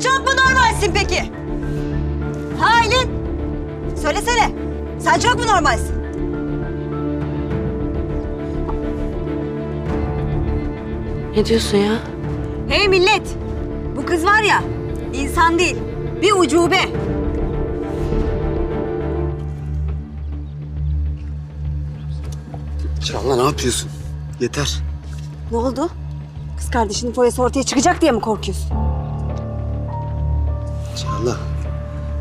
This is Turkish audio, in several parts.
Sen çok mu normalsin peki? Ha Aylin? Söylesene. Sen çok mu normalsin? Ne diyorsun ya? Hey millet! Bu kız var ya, insan değil, bir ucube. Çağla ne yapıyorsun? Yeter. Ne oldu? Kız kardeşinin foyası ortaya çıkacak diye mi korkuyorsun? Çağla.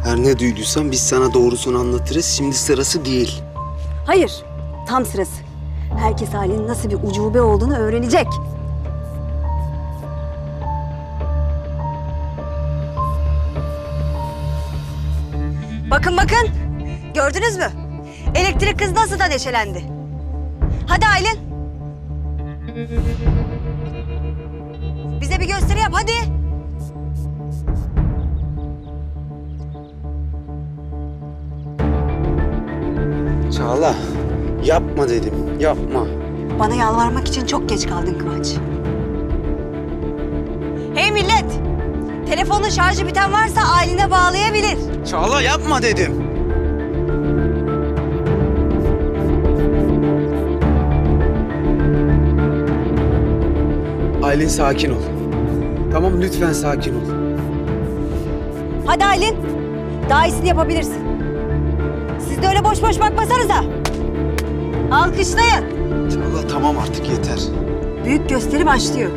Her ne duyduysan biz sana doğrusunu anlatırız. Şimdi sırası değil. Hayır, tam sırası. Herkes Aylin'in nasıl bir ucube olduğunu öğrenecek. Bakın bakın, gördünüz mü? Elektrik kız nasıl da neşelendi. Hadi Aylin. Bize bir gösteri yap hadi. Çağla. Yapma dedim. Yapma. Bana yalvarmak için çok geç kaldın Kıvanç. Hey millet! Telefonun şarjı biten varsa Aylin'e bağlayabilir. Çağla yapma dedim. Aylin sakin ol. Tamam lütfen sakin ol. Hadi Aylin, daha iyisini yapabilirsin. Siz de öyle boş boş bakmasanıza. Alkışlayın. Çağla tamam artık yeter. Büyük gösteri başlıyor.